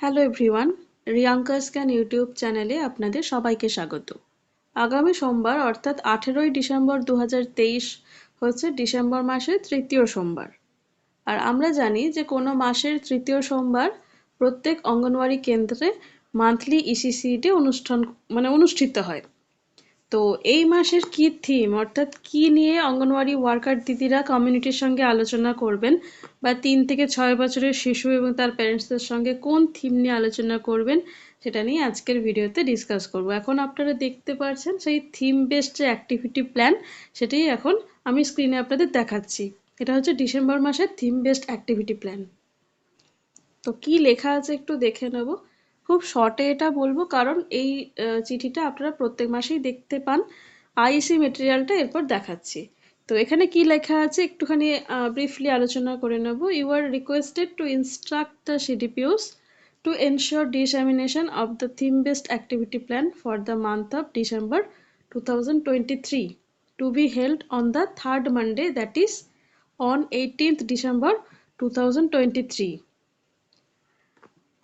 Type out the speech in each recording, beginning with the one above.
Hello everyone Riyanka scan YouTube চ্যানেলে আপনাদের সবাইকে স্বাগত। আগামী সোমবার, অর্থাৎ আঠেরোই ডিসেম্বর দু হাজার তেইশ হচ্ছে ডিসেম্বর মাসের তৃতীয় সোমবার। আর আমরা জানি যে কোনো মাসের তৃতীয় সোমবার প্রত্যেক অঙ্গনওয়াড়ি কেন্দ্রে মান্থলি ইসিসিডি অনুষ্ঠান মানে অনুষ্ঠিত হয়। তো এই মাসের কি থিম অর্থাৎ কি নিয়ে অঙ্গনওয়াড়ি ওয়ার্কার দিদিরা কমিউনিটির সঙ্গে আলোচনা করবেন? বা তিন থেকে ছয় বছরের শিশু এবং তার প্যারেন্টসদের সঙ্গে কোন থিম নিয়ে আলোচনা করবেন? সেটা নিয়ে আজকের ভিডিওতে ডিসকাস করব। এখন আপনারা দেখতে পাচ্ছেন সেই থিম বেসড যে অ্যাক্টিভিটি প্ল্যান সেটাই এখন আমি স্ক্রিনে আপনাদের দেখাচ্ছি। এটা হচ্ছে ডিসেম্বর মাসের থিম বেসড অ্যাক্টিভিটি প্ল্যান তো কি লেখা আছে একটু দেখে নেব। খুব শর্টে এটা বলব কারণ এই চিঠিটা আপনারা প্রত্যেক মাসেই দেখতে পান। আইসি মেটেরিয়ালটা এরপর দেখাচ্ছি। তো এখানে কি লেখা আছে? একটুখানি ব্রিফলি আলোচনা করে নেব। You are requested to instruct the CDPOs to ensure dissemination of the theme best activity plan for the month of December two thousand to be held on the third Monday that is on eighteenth December two thousand twenty three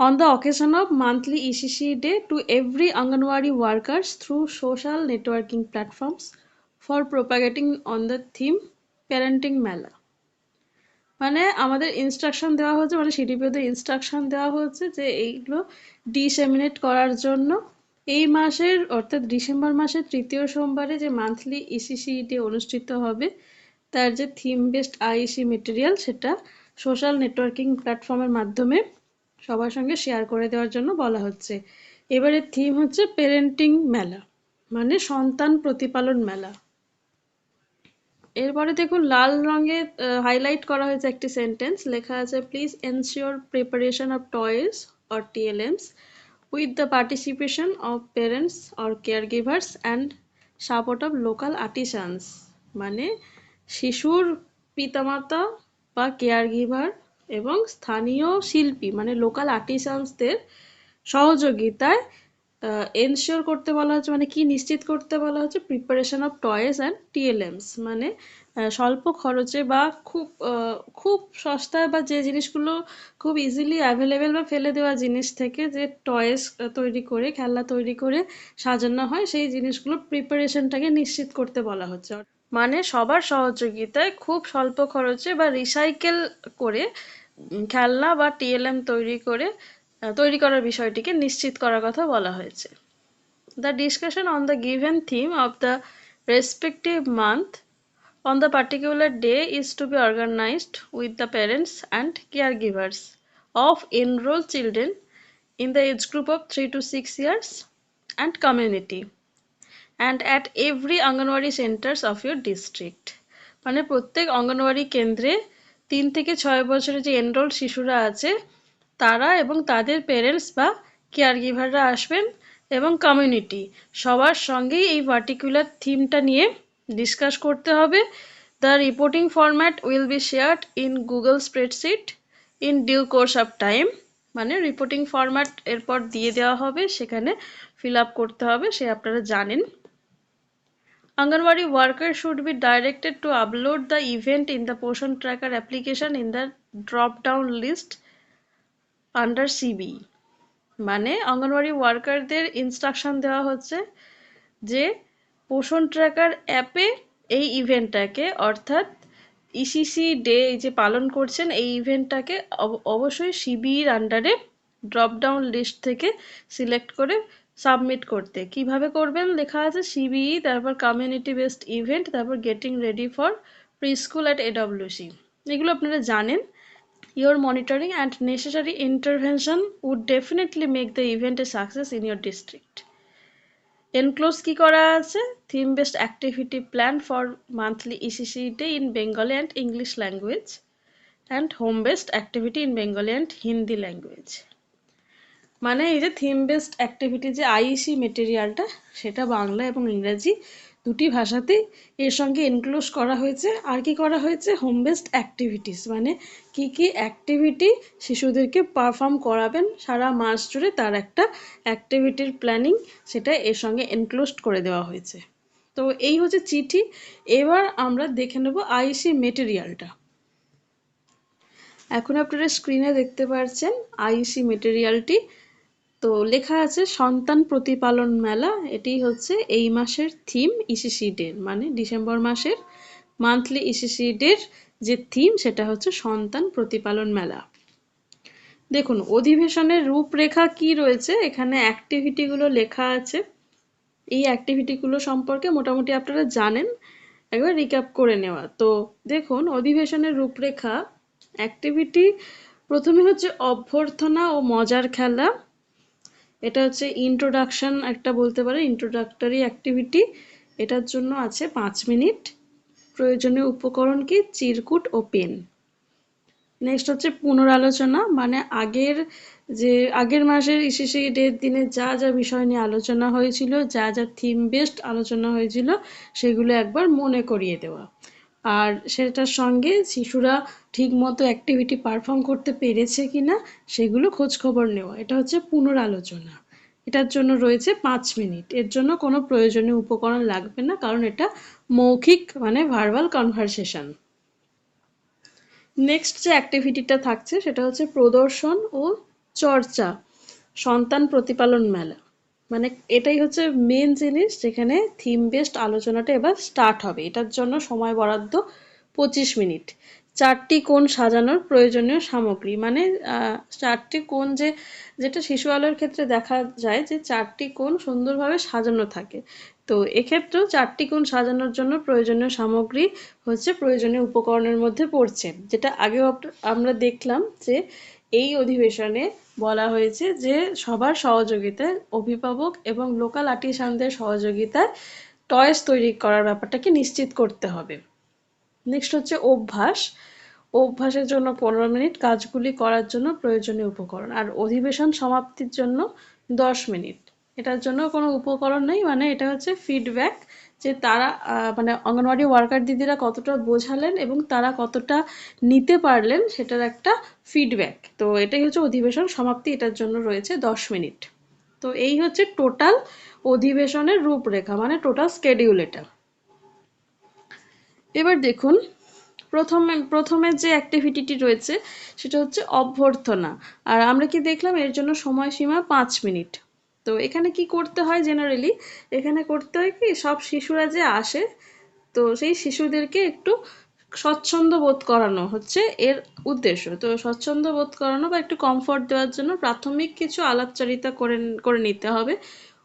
on the occasion of monthly ECC day to every Anganwadi workers through social networking platforms for propagating on the theme parenting mela. মানে আমাদের instruction দেওয়া হচ্ছে মানে সিডিপিওদের instruction দেওয়া হচ্ছে যে এইগুলো disseminate করার জন্য এই মাসের, অর্থাৎ ডিসেম্বর মাসের তৃতীয় সোমবারে যে মান্থলি ইসিসি ডে অনুষ্ঠিত হবে, তার যে থিম বেসড আইসি মেটেরিয়াল সেটা সোশ্যাল নেটওয়ার্কিং প্ল্যাটফর্মের মাধ্যমে সবার সঙ্গে শেয়ার করে দেওয়ার জন্য বলা হচ্ছে। এবারে থিম হচ্ছে পেরেন্টিং মেলা মানে সন্তান প্রতিপালন মেলা। এরপরে দেখুন, লাল রঙে হাইলাইট করা হয়েছে একটি সেন্টেন্স লেখা আছে please ensure preparation of toys or TLMs with the participation of parents or care givers and support of local artisans মানে শিশুর পিতামাতা বা কেয়ার গিভার এবং স্থানীয় শিল্পী মানে লোকাল আর্টিসানসদের সহযোগিতায় এনশিওর করতে বলা হচ্ছে মানে কি নিশ্চিত করতে বলা হচ্ছে preparation of toys and TLMs মানে স্বল্প খরচে বা খুব খুব সস্তায় বা যে জিনিসগুলো খুব ইজিলি অ্যাভেলেবেল বা ফেলে দেওয়া জিনিস থেকে যে টয়েস তৈরি করে, খেলনা তৈরি করে সাজানো হয়, সেই জিনিসগুলো প্রিপারেশনটাকে নিশ্চিত করতে বলা হচ্ছে। মানে সবার সহযোগিতায় খুব স্বল্প খরচে বা রিসাইকেল করে খেলনা বা টিএলএম তৈরি করে তৈরি করার বিষয়টিকে নিশ্চিত করার কথা বলা হয়েছে। The discussion on the given theme of the respective month on the particular day is to be organised with the parents and care givers of enrol children in the age group of three to six years and community and at every Anganwadi centres of your district মানে প্রত্যেক অঙ্গনওয়াড়ি কেন্দ্রে তিন থেকে ছয় বছরের যে enrol শিশুরা আছে, তারা এবং তাদের পেরেন্টস বা কেয়ার গিভাররা আসবেন এবং কমিউনিটি সবার সঙ্গেই এই পার্টিকুলার থিমটা নিয়ে ডিসকাস করতে হবে। The reporting format will be shared in Google spreadsheet in due course of time মানে রিপোর্টিং ফরম্যাট এরপর দিয়ে দেওয়া হবে, সেখানে ফিল আপ করতে হবে, সে আপনারা জানেন। Anganwadi workers should be directed to upload the event in the Poshan Tracker application in the drop-down list under CB. মানে অঙ্গনওয়াড়ি ওয়ার্কারদের ইনস্ট্রাকশন দেওয়া হচ্ছে যে পোষণ ট্র্যাকার অ্যাপে এই ইভেন্টটাকে অর্থাৎ ইসিসি ডে যে পালন করছেন, এই ইভেন্টটাকে অবশ্যই সিবির আন্ডারে ড্রপ ডাউন লিস্ট থেকে সিলেক্ট করে সাবমিট করতে। কীভাবে করবেন? লেখা আছে সিবিই, তারপর কমিউনিটি বেসড ইভেন্ট তারপর getting ready for preschool at AWC এগুলো আপনারা জানেন। Your monitoring and necessary intervention would definitely make the event a success in your district enclose কি করা আছে? Theme based activity plan for monthly ECC day in Bengali and English language and home based activity in Bengali and Hindi language মানে এই যে theme based activity যে আইসি মেটেরিয়ালটা সেটা বাংলা এবং ইংরেজি দুটি ভাষাতেই এর সঙ্গে ইনক্লুড করা হয়েছে। আর কি করা হয়েছে? হোম বেসড অ্যাক্টিভিটিস মানে কি কি অ্যাক্টিভিটি শিশুদেরকে পারফর্ম করাবেন সারা মাস জুড়ে তার একটা অ্যাক্টিভিটির প্ল্যানিং সেটা এর সঙ্গে ইনক্লুড করে দেওয়া হয়েছে। তো এই হচ্ছে চিঠি। এবার আমরা দেখে নেব আইসি মেটেরিয়ালটা এখন আপনারা স্ক্রিনে দেখতে পাচ্ছেন আইসি মেটেরিয়ালটি তো লেখা আছে সন্তান প্রতিপালন মেলা। এটি হচ্ছে এই মাসের থিম ইসিসি ডে মানে ডিসেম্বর মাসের মান্থলি ইসিসি ডের যে থিম সেটা হচ্ছে সন্তান প্রতিপালন মেলা। দেখুন, অধিবেশনের রূপরেখা কি রয়েছে? এখানে অ্যাক্টিভিটিগুলো লেখা আছে। এই অ্যাক্টিভিটিগুলো সম্পর্কে মোটামুটি আপনারা জানেন। একবার রিক্যাপ করে নেওয়া। তো দেখুন, অধিবেশনের রূপরেখা অ্যাক্টিভিটি প্রথমে হচ্ছে অভ্যর্থনা ও মজার খেলা। এটা হচ্ছে ইন্ট্রোডাকশন একটা বলতে পারে ইন্ট্রোডাক্টরি অ্যাক্টিভিটি এটার জন্য আছে পাঁচ মিনিট। প্রয়োজনীয় উপকরণ কি? চিরকুট ও পেন। নেক্সট হচ্ছে পুনরালোচনা মানে আগের যে, আগের মাসের ইসিসি ডের দিনে যা যা বিষয় নিয়ে আলোচনা হয়েছিল, যা যা থিম বেসড আলোচনা হয়েছিল, সেগুলো একবার মনে করিয়ে দেওয়া। আর সেটার সঙ্গে শিশুরা ঠিক মতো অ্যাক্টিভিটি পারফর্ম করতে পেরেছে কিনা সেগুলো খোঁজ খবর নেওয়া। এটা হচ্ছে পুনরালোচনা। এটার জন্য রয়েছে পাঁচ মিনিট। এর জন্য কোনো প্রয়োজনীয় উপকরণ লাগবে না, কারণ এটা মৌখিক মানে ভার্বাল কনভারসেশন নেক্সট যে অ্যাক্টিভিটিটা থাকছে, সেটা হচ্ছে প্রদর্শন ও চর্চা, সন্তান প্রতিপালন মেলা। মানে এটাই হচ্ছে মেন জিনিস যেখানে থিম বেসড আলোচনাটা এবার স্টার্ট হবে। এটার জন্য সময় বরাদ্দ পঁচিশ মিনিট। চারটি কোণ সাজানোর প্রয়োজনীয় সামগ্রী। মানে চারটি কোণ যে, যেটা শিশু আলোর ক্ষেত্রে দেখা যায় যে চারটি কোণ সুন্দরভাবে সাজানো থাকে। তো এক্ষেত্রেও চারটি কোণ সাজানোর জন্য প্রয়োজনীয় সামগ্রী হচ্ছে প্রয়োজনীয় উপকরণের মধ্যে পড়ছে। যেটা আগেও আমরা দেখলাম যে এই অধিবেশনে বলা হয়েছে যে সবার সহযোগিতায় অভিভাবক এবং লোকাল আর্টিসানদের সহযোগিতায় টয়েস তৈরি করার ব্যাপারটাকে নিশ্চিত করতে হবে। নেক্সট হচ্ছে অভ্যাস। অভ্যাসের জন্য পনেরো মিনিট কাজগুলি করার জন্য প্রয়োজনীয় উপকরণ। আর অধিবেশন সমাপ্তির জন্য দশ মিনিট। এটার জন্য কোনো উপকরণ নেই মানে এটা হচ্ছে ফিডব্যাক যে তারা মানে অঙ্গনওয়াড়ি ওয়ার্কার দিদিরা কতটা বোঝালেন এবং তারা কতটা নিতে পারলেন সেটার একটা ফিডব্যাক তো এটাই হচ্ছে অধিবেশন। সমাপ্তি এটার জন্য রয়েছে দশ মিনিট। তো এই হচ্ছে টোটাল অধিবেশনের রূপরেখা মানে টোটাল স্কেডিউল এটা। এবার দেখুন, প্রথমে প্রথমে যে অ্যাক্টিভিটিটি রয়েছে সেটা হচ্ছে অভ্যর্থনা। আর আমরা কি দেখলাম, এর জন্য সময়সীমা পাঁচ মিনিট। তো এখানে কি করতে হয় জেনারেলি এখানে করতে হয় কি, সব শিশুরা যে আসে, তো সেই শিশুদেরকে একটু স্বচ্ছন্দ বোধ করানো হচ্ছে এর উদ্দেশ্য। তো স্বচ্ছন্দ বোধ করানো বা একটু কমফর্ট দেওয়ার জন্য প্রাথমিক কিছু আলাপচারিতা করে করে নিতে হবে।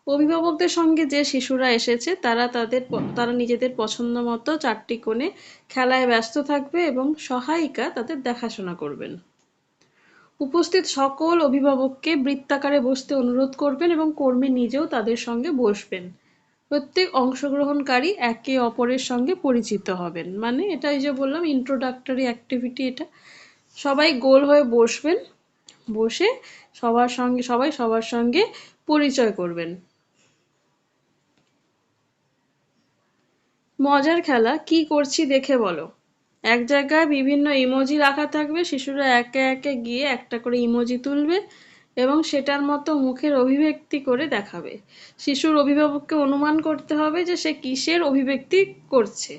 অভিভাবকদের সঙ্গে যে শিশুরা এসেছে, তারা তাদের তারা নিজেদের পছন্দ মতো চারটি কোণে খেলায় ব্যস্ত থাকবে এবং সহায়িকা তাদের দেখাশোনা করবেন। উপস্থিত সকল অভিভাবককে বৃত্তাকারে বসতে অনুরোধ করবেন এবং কর্মী নিজেও তাদের সঙ্গে বসবেন। প্রত্যেক অংশগ্রহণকারী একে অপরের সঙ্গে পরিচিত হবেন। মানে এটাই যে বললাম ইন্ট্রোডাক্টরি অ্যাক্টিভিটি এটা। সবাই গোল হয়ে বসবেন, বসে সবার সঙ্গে, সবাই সবার সঙ্গে পরিচয় করবেন। মজার খেলা, কি করছি দেখে বলো। এক জায়গায় বিভিন্ন ইমোজি রাখা থাকবে, শিশুরা একে একে গিয়ে একটা করে ইমোজি তুলবে এবং সেটার মতো মুখের অভিব্যক্তি করে দেখাবে। শিশুর অভিভাবককে অনুমান করতে হবে যে সে কিসের অভিব্যক্তি করছে।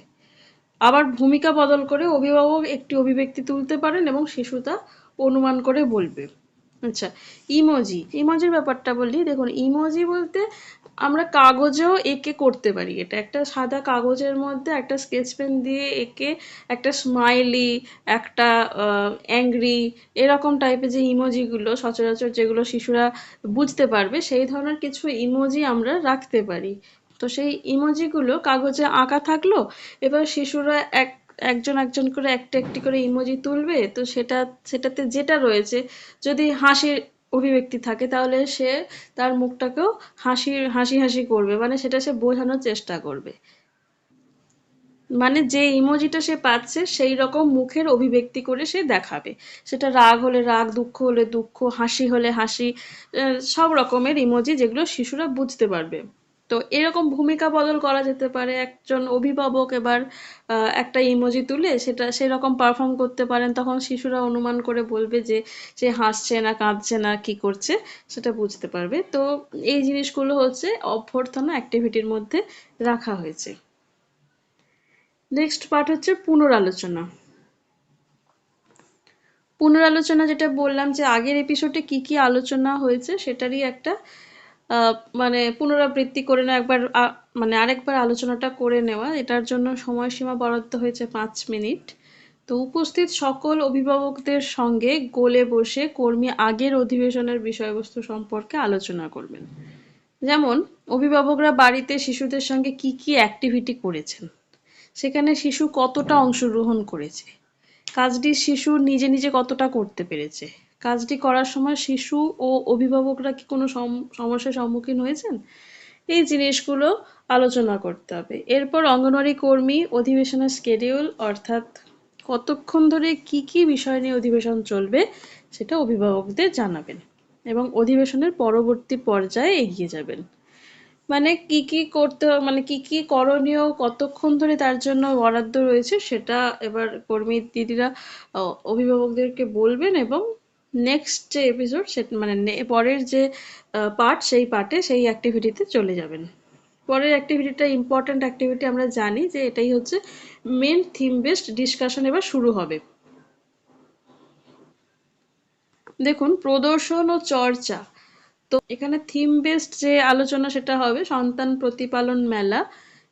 আবার ভূমিকা বদল করে অভিভাবক একটি অভিব্যক্তি তুলতে পারেন এবং শিশু তা অনুমান করে বলবে। আচ্ছা ইমোজি। ইমোজির ব্যাপারটা বললি দেখুন, ইমোজি বলতে আমরা কাগজেও এঁকে করতে পারি এটা। একটা সাদা কাগজের মধ্যে একটা স্কেচ পেন দিয়ে এঁকে একটা স্মাইলি একটা অ্যাংরি এরকম টাইপের যে ইমোজিগুলো সচরাচর যেগুলো শিশুরা বুঝতে পারবে, সেই ধরনের কিছু ইমোজি আমরা রাখতে পারি। তো সেই ইমোজিগুলো কাগজে আঁকা থাকল, এবার শিশুরা এক, একজন একজন করে একটা একটি করে ইমোজি তুলবে, তো সেটা, সেটাতে যেটা রয়েছে, যদি হাসির অভিব্যক্তি থাকে, তাহলে সে তার মুখটাকেও হাসি হাসি হাসি করবে। মানে সেটা সে বোঝানোর চেষ্টা করবে। মানে যে ইমোজিটা সে পাচ্ছে, সেই রকম মুখের অভিব্যক্তি করে সে দেখাবে। সেটা রাগ হলে রাগ, দুঃখ হলে দুঃখ, হাসি হলে হাসি সব রকমের ইমোজি যেগুলো শিশুরা বুঝতে পারবে। তো এরকম ভূমিকা বদল করা যেতে পারে। একজন অভিভাবক এবার একটা ইমোজি তুলে সেটা, সেরকম পারফর্ম করতে পারেন, তখন শিশুরা অনুমান করে বলবে যে, সে হাসছে না, কাঁদছে না, কি করছে, সেটা বুঝতে পারবে। তো এই জিনিসগুলো হচ্ছে অভ্যর্থনা অ্যাক্টিভিটির মধ্যে রাখা হয়েছে। নেক্সট পার্ট হচ্ছে পুনরালোচনা। পুনরালোচনা যেটা বললাম যে, আগের এপিসোডে কি কি আলোচনা হয়েছে, সেটারই একটা মানে পুনরাবৃত্তি করে নেওয়া একবার মানে আরেকবার আলোচনাটা করে নেওয়া। এটার জন্য সময়সীমা বরাদ্দ হয়েছে পাঁচ মিনিট। তো উপস্থিত সকল অভিভাবকদের সঙ্গে গোলে বসে কর্মী আগের অধিবেশনের বিষয়বস্তু সম্পর্কে আলোচনা করবেন। যেমন, অভিভাবকরা বাড়িতে শিশুদের সঙ্গে কি কি অ্যাক্টিভিটি করেছেন? সেখানে শিশু কতটা অংশগ্রহণ করেছে? কাজটি শিশু নিজে নিজে কতটা করতে পেরেছে? কাজটি করার সময় শিশু ও অভিভাবকরা কি কোনো সম- সমস্যার সম্মুখীন হয়েছেন? এই জিনিসগুলো আলোচনা করতে হবে। এরপর অঙ্গনওয়াড়ি কর্মী অধিবেশনের স্কেডিউল অর্থাৎ কতক্ষণ ধরে কি কি বিষয় নিয়ে অধিবেশন চলবে সেটা অভিভাবকদের জানাবেন এবং অধিবেশনের পরবর্তী পর্যায়ে এগিয়ে যাবেন। মানে কি কি করতে মানে কি কি করণীয়, কতক্ষণ ধরে তার জন্য বরাদ্দ রয়েছে সেটা এবার কর্মী দিদিরা অভিভাবকদেরকে বলবেন এবং নেক্সট যে এপিসোড সেটা মানে পরের যে পার্ট সেই পার্টে সেই অ্যাক্টিভিটিতে চলে যাবেন। পরের অ্যাক্টিভিটিটা ইম্পর্ট্যান্ট অ্যাক্টিভিটি আমরা জানি যে এটাই হচ্ছে মেন থিম বেসড ডিসকাশন এবার শুরু হবে। দেখুন, প্রদর্শন ও চর্চা। তো এখানে থিম বেসড যে আলোচনা সেটা হবে সন্তান প্রতিপালন মেলা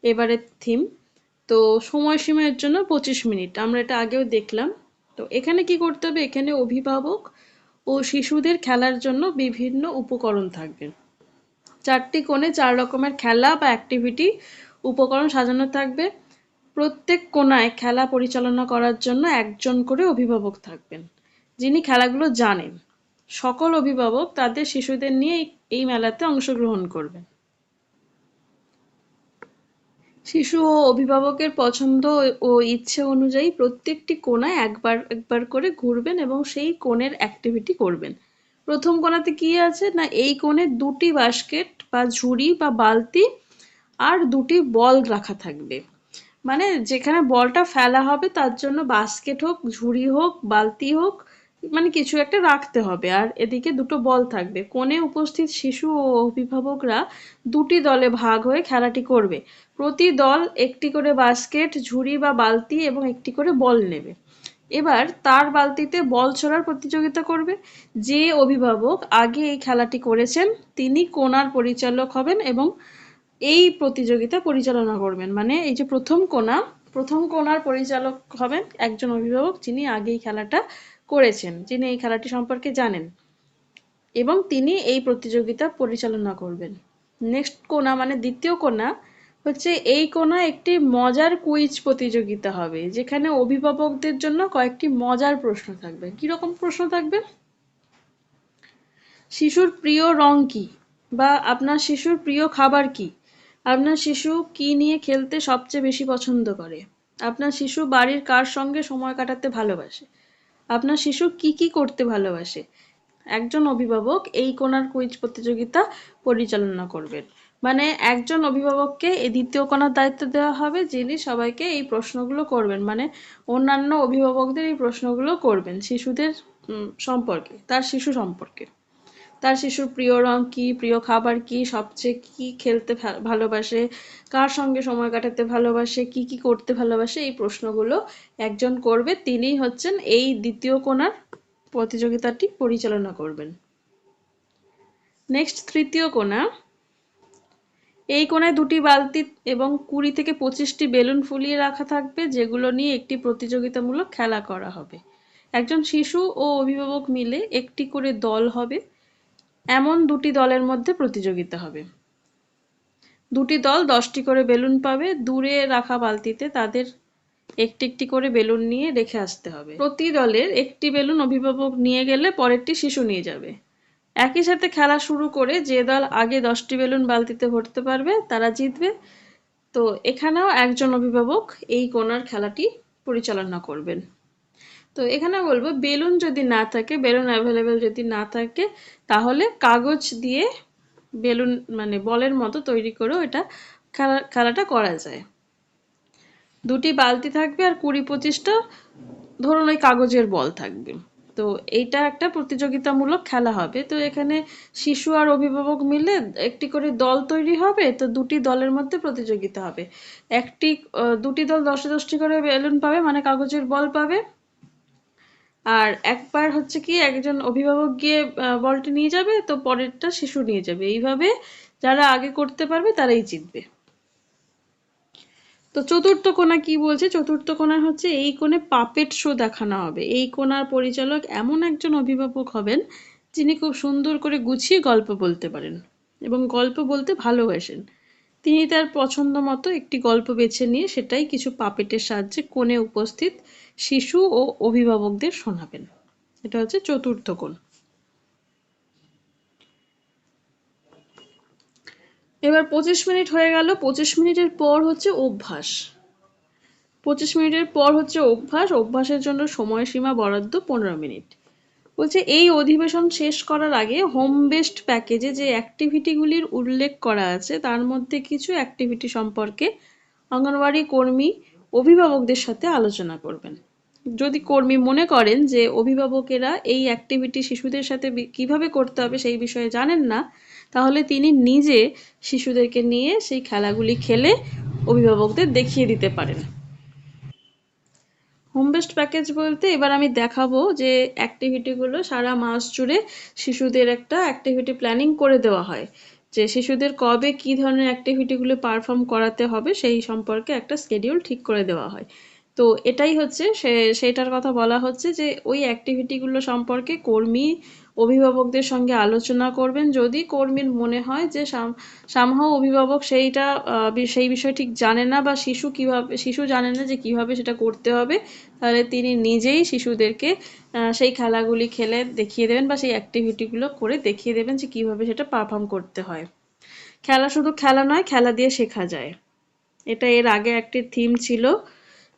এবারের থিম তো সময়সীমা এর জন্য পঁচিশ মিনিট, আমরা এটা আগেও দেখলাম। তো এখানে কি করতে হবে? এখানে অভিভাবক ও শিশুদের খেলার জন্য বিভিন্ন উপকরণ থাকবে। চারটি কোণে চার রকমের খেলা বা অ্যাক্টিভিটি উপকরণ সাজানো থাকবে। প্রত্যেক কোনায় খেলা পরিচালনা করার জন্য একজন করে অভিভাবক থাকবেন, যিনি খেলাগুলো জানেন। সকল অভিভাবক তাদের শিশুদের নিয়ে এই- মেলাতে অংশগ্রহণ করবেন। শিশু ও অভিভাবকের পছন্দ ও ইচ্ছে অনুযায়ী প্রত্যেকটি কোনায় একবার একবার করে ঘুরবেন এবং সেই কোণের অ্যাক্টিভিটি করবেন। প্রথম কোণাতে কি আছে? না, এই কোণে দুটি বাস্কেট বা ঝুড়ি বা বালতি আর দুটি বল রাখা থাকবে। মানে যেখানে বলটা ফেলা হবে তার জন্য বাস্কেট হোক, ঝুড়ি হোক, বালতি হোক মানে কিছু একটা রাখতে হবে। আর এদিকে দুটো বল থাকবে। কোণে উপস্থিত শিশু ও অভিভাবকরা দুটি দলে ভাগ হয়ে খেলাটি করবে। প্রতি দল একটি করে বাস্কেট, ঝুড়ি বা বালতি এবং একটি করে বল নেবে। এবার তার বালতিতে বল ছোড়ার প্রতিযোগিতা করবে। যে অভিভাবক আগে এই খেলাটি করেছেন, তিনি কোনার পরিচালক হবেন এবং এই প্রতিযোগিতা পরিচালনা করবেন। মানে এই যে প্রথম কোনা প্রথম কোনার পরিচালক হবেন একজন অভিভাবক, যিনি আগে এই খেলাটা করেছেন, যিনি এই খেলাটি সম্পর্কে জানেন। এবং তিনি এই প্রতিযোগিতা পরিচালনা করবেন। নেক্সট কোনা মানে দ্বিতীয় কোনা হচ্ছে এই কোণায় একটি মজার কুইজ প্রতিযোগিতা হবে, যেখানে অভিভাবকদের জন্য কয়েকটি মজার প্রশ্ন থাকবে। কীরকম প্রশ্ন থাকবে? শিশুর প্রিয় রং কি বা আপনার শিশুর প্রিয় খাবার কি? আপনার শিশু কি নিয়ে খেলতে সবচেয়ে বেশি পছন্দ করে? আপনার শিশু বাড়ির কার সঙ্গে সময় কাটাতে ভালোবাসে? আপনার শিশু কি কি করতে ভালোবাসে? একজন অভিভাবক এই কোনার কুইজ প্রতিযোগিতা পরিচালনা করবেন। মানে একজন অভিভাবককে এই দ্বিতীয় কোনার দায়িত্ব দেওয়া হবে, যিনি সবাইকে এই প্রশ্নগুলো করবেন। মানে অন্যান্য অভিভাবকদের এই প্রশ্নগুলো করবেন শিশুদের সম্পর্কে, তার শিশু সম্পর্কে। তার শিশুর প্রিয় রং কি, প্রিয় খাবার কি, সবচেয়ে কি খেলতে ভালোবাসে, কার সঙ্গে সময় কাটাতে ভালোবাসে, কি কি করতে ভালোবাসে, এই প্রশ্নগুলো একজন করবে। তিনিই হচ্ছেন এই দ্বিতীয় কোণার প্রতিযোগিতাটি পরিচালনা করবেন। নেক্সট, তৃতীয় কোণা। এই কোণায় দুটি বালতি এবং কুড়ি থেকে পঁচিশটি বেলুন ফুলিয়ে রাখা থাকবে, যেগুলো নিয়ে একটি প্রতিযোগিতামূলক খেলা করা হবে। একজন শিশু ও অভিভাবক মিলে একটি করে দল হবে। এমন দুটি দলের মধ্যে প্রতিযোগিতা হবে। দুটি দল দশটি করে বেলুন পাবে, দূরে রাখা বালতিতে তাদের একটি একটি করে বেলুন নিয়ে রেখে আসতে হবে। প্রতি দলের একটি বেলুন অভিভাবক নিয়ে গেলে পরেরটি শিশু নিয়ে যাবে। একই সাথে খেলা শুরু করে যে দল আগে দশটি বেলুন বালতিতে ভরতে পারবে, তারা জিতবে। তো এখানেও একজন অভিভাবক এই কোণার খেলাটি পরিচালনা করবেন। তো এখানে বলব, বেলুন যদি না থাকে, বেলুন অ্যাভেলেবেল যদি না থাকে, তাহলে কাগজ দিয়ে বেলুন মানে বলের মতো তৈরি করেও এটা খেলা, খেলাটা করা যায়। দুটি বালতি থাকবে আর কুড়ি পঁচিশটা, ধরুন ওই কাগজের বল থাকবে। তো এইটা একটা প্রতিযোগিতামূলক খেলা হবে। তো এখানে শিশু আর অভিভাবক মিলে একটি করে দল তৈরি হবে, তো দুটি দলের মধ্যে প্রতিযোগিতা হবে। একটি দুটি দল দশটি দশটি করে বেলুন পাবে মানে কাগজের বল পাবে। আর একবার হচ্ছে কি একজন অভিভাবক গিয়ে বলটি নিয়ে যাবে, তো পরেরটা শিশু নিয়ে যাবে। এইভাবে যারা আগে করতে পারবে, তারাই জিতবে। তো চতুর্থ কোণা কি বলছে? চতুর্থ কোণা হচ্ছে এই কোণে পাপেট শো দেখানো হবে। এই কোণার পরিচালক এমন একজন অভিভাবক হবেন, যিনি খুব সুন্দর করে গুছিয়ে গল্প বলতে পারেন এবং গল্প বলতে ভালোবাসেন। তিনি তার পছন্দ মতো একটি গল্প বেছে নিয়ে সেটাই কিছু পাপেটের সাহায্যে কোণে উপস্থিত শিশু ও অভিভাবকদের শোনাবেন। এটা হচ্ছে চতুর্থ কোণ। এবার পঁচিশ মিনিট হয়ে গেল। পঁচিশ মিনিটের পর হচ্ছে অভ্যাস। পঁচিশ মিনিটের পর হচ্ছে অভ্যাস। অভ্যাসের জন্য সময়সীমা বরাদ্দ পনেরো মিনিট। বলছে, এই অধিবেশন শেষ করার আগে হোম বেসড প্যাকেজে যে অ্যাক্টিভিটিগুলির উল্লেখ করা আছে, তার মধ্যে কিছু অ্যাক্টিভিটি সম্পর্কে অঙ্গনওয়াড়ি কর্মী অভিভাবকদের সাথে আলোচনা করবেন। যদি কর্মী মনে করেন যে অভিভাবকেরা এই অ্যাক্টিভিটি শিশুদের সাথে কীভাবে করতে হবে সেই বিষয়ে জানেন না, তাহলে তিনি নিজে শিশুদেরকে নিয়ে সেই খেলাগুলি খেলে অভিভাবকদের দেখিয়ে দিতে পারেন। হোম বেস্ট প্যাকেজ বলতে এবার আমি দেখাবো যে অ্যাক্টিভিটিগুলো সারা মাস জুড়ে শিশুদের একটা অ্যাক্টিভিটি প্ল্যানিং করে দেওয়া হয়। যে শিশুদের কবে কি ধরনের অ্যাক্টিভিটিগুলো পারফর্ম করাতে হবে সেই সম্পর্কে একটা স্কেডিউল ঠিক করে দেওয়া হয়। তো এটাই হচ্ছে সে, সেটার কথা বলা হচ্ছে যে ওই অ্যাক্টিভিটিগুলো সম্পর্কে কর্মী অভিভাবকদের সঙ্গে আলোচনা করবেন। যদি কর্মীর মনে হয় যে সামহাও অভিভাবক সেইটা সেই বিষয় ঠিক জানে না বা শিশু কীভাবে, শিশু জানে না যে কীভাবে সেটা করতে হবে, তাহলে তিনি নিজেই শিশুদেরকে সেই খেলাগুলি খেলে দেখিয়ে দেবেন বা সেই অ্যাক্টিভিটিগুলো করে দেখিয়ে দেবেন যে কীভাবে সেটা পারফর্ম করতে হয়। খেলা শুধু খেলা নয়, খেলা দিয়ে শেখা যায়। এটা এর আগে একটি থিম ছিল।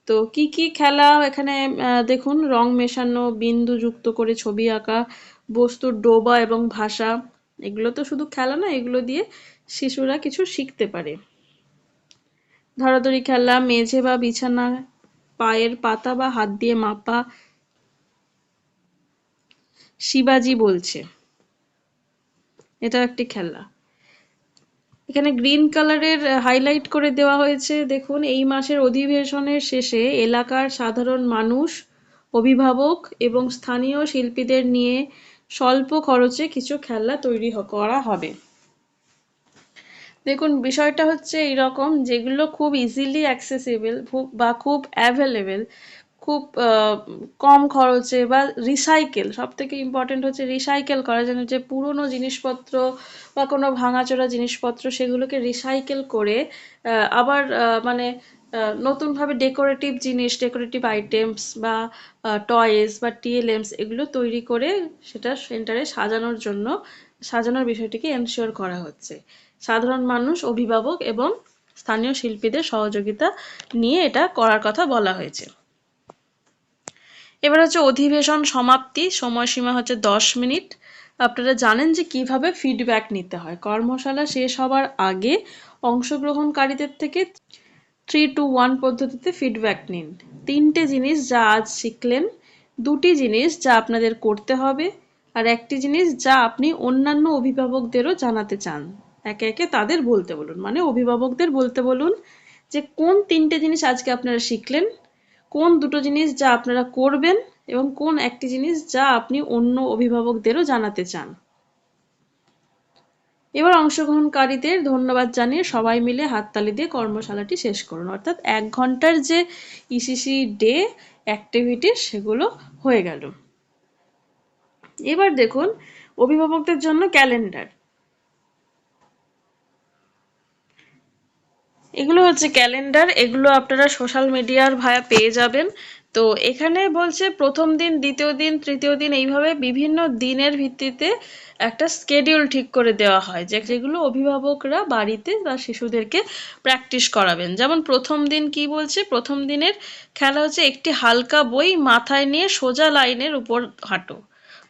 তো কি কি খেলা এখানে দেখুন, রং মেশানো বিন্দু যুক্ত করে ছবি আঁকা বস্তুর ডোবা এবং ভাষা, এগুলো তো শুধু খেলা না এগুলো দিয়ে শিশুরা কিছু শিখতে পারে। ধরাধরি খেলা, মেঝে বা বিছানা, পায়ের পাতা বা হাত দিয়ে মাপা, শিবাজি বলছে। এটাও একটি খেলা। এখানে গ্রিন কালারের হাইলাইট করে দেওয়া হয়েছে। দেখুন, এই মাসের অধিবেশনের শেষে এলাকার সাধারণ মানুষ, অভিভাবক এবং স্থানীয় শিল্পীদের নিয়ে স্বল্প খরচে কিছু খেলনা তৈরি করা হবে। দেখুন, বিষয়টা হচ্ছে এইরকম, যেগুলো খুব ইজিলি অ্যাক্সেসিবল বা খুব অ্যাভেলেবেল খুব কম খরচে বা রিসাইকেল সব থেকে ইম্পর্টেন্ট হচ্ছে রিসাইকেল করা, যেন যে পুরনো জিনিসপত্র বা কোনো ভাঙাচোরা জিনিসপত্র সেগুলোকে রিসাইকেল করে আবার মানে নতুনভাবে ডেকোরেটিভ জিনিস ডেকোরেটিভ আইটেমস বা টয়েস বা টিএলএমস এগুলো তৈরি করে সেটা সেন্টারে সাজানোর জন্য, সাজানোর বিষয়টিকে এনশিওর করা হচ্ছে। সাধারণ মানুষ, অভিভাবক এবং স্থানীয় শিল্পীদের সহযোগিতা নিয়ে এটা করার কথা বলা হয়েছে। এবার হচ্ছে অধিবেশন সমাপ্তি, সময়সীমা হচ্ছে দশ মিনিট। আপনারা জানেন যে কীভাবে ফিডব্যাক নিতে হয়। কর্মশালা শেষ হবার আগে অংশগ্রহণকারীদের থেকে থ্রি টু ওয়ান পদ্ধতিতে ফিডব্যাক নিন। তিনটে জিনিস যা আজ শিখলেন, দুটি জিনিস যা আপনাদের করতে হবে, আর একটি জিনিস যা আপনি অন্যান্য অভিভাবকদেরও জানাতে চান। একে একে তাদের বলতে বলুন। মানে অভিভাবকদের বলতে বলুন যে কোন তিনটে জিনিস আজকে আপনারা শিখলেন কোন দুটো জিনিস যা আপনারা করবেন এবং কোন একটি জিনিস যা আপনি অন্য অভিভাবকদেরও জানাতে চান। এবার অংশগ্রহণকারীদের ধন্যবাদ জানিয়ে সবাই মিলে হাততালি দিয়ে কর্মশালাটি শেষ করুন। অর্থাৎ এক ঘণ্টার যে ইসিসি ডে অ্যাক্টিভিটি সেগুলো হয়ে গেল। এবার দেখুন, অভিভাবকদের জন্য ক্যালেন্ডার। এগুলো হচ্ছে ক্যালেন্ডার এগুলো আপনারা সোশ্যাল মিডিয়ার ভায়া পেয়ে যাবেন। তো এখানে বলছে প্রথম দিন, দ্বিতীয় দিন, তৃতীয় দিন এইভাবে বিভিন্ন দিনের ভিত্তিতে একটা স্কেডিউল ঠিক করে দেওয়া হয়, যে যেগুলো অভিভাবকরা বাড়িতে তার শিশুদেরকে প্র্যাকটিস করাবেন। যেমন প্রথম দিন কি বলছে? প্রথম দিনের খেলা হচ্ছে একটি হালকা বই মাথায় নিয়ে সোজা লাইনের উপর হাঁটো।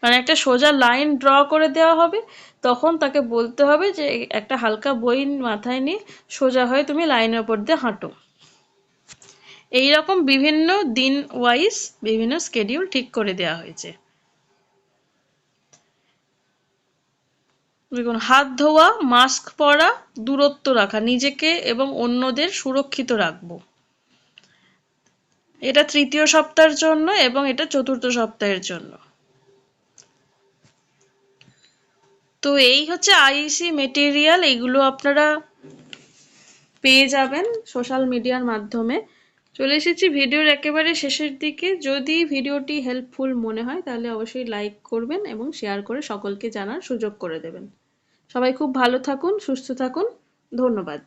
মানে একটা সোজা লাইন ড্র করে দেওয়া হবে তখন তাকে বলতে হবে যে, একটা হালকা বই মাথায় নিয়ে সোজা হয়ে তুমি লাইনের ওপর দিয়ে হাঁটো। এইরকম বিভিন্ন দিন ওয়াইজ বিভিন্ন স্কেডিউল ঠিক করে দেওয়া হয়েছে। দেখুন, হাত ধোয়া মাস্ক পরা, দূরত্ব রাখা, নিজেকে এবং অন্যদের সুরক্ষিত রাখব। এটা তৃতীয় সপ্তাহের জন্য এবং এটা চতুর্থ সপ্তাহের জন্য। তো এই হচ্ছে আইসি মেটেরিয়াল এগুলো আপনারা পেয়ে যাবেন সোশ্যাল মিডিয়ার মাধ্যমে। চলে এসেছি ভিডিওর একেবারে শেষের দিকে। যদি ভিডিওটি হেল্পফুল মনে হয়, তাহলে অবশ্যই লাইক করবেন এবং শেয়ার করে সকলকে জানার সুযোগ করে দেবেন। সবাই খুব ভালো থাকুন, সুস্থ থাকুন। ধন্যবাদ।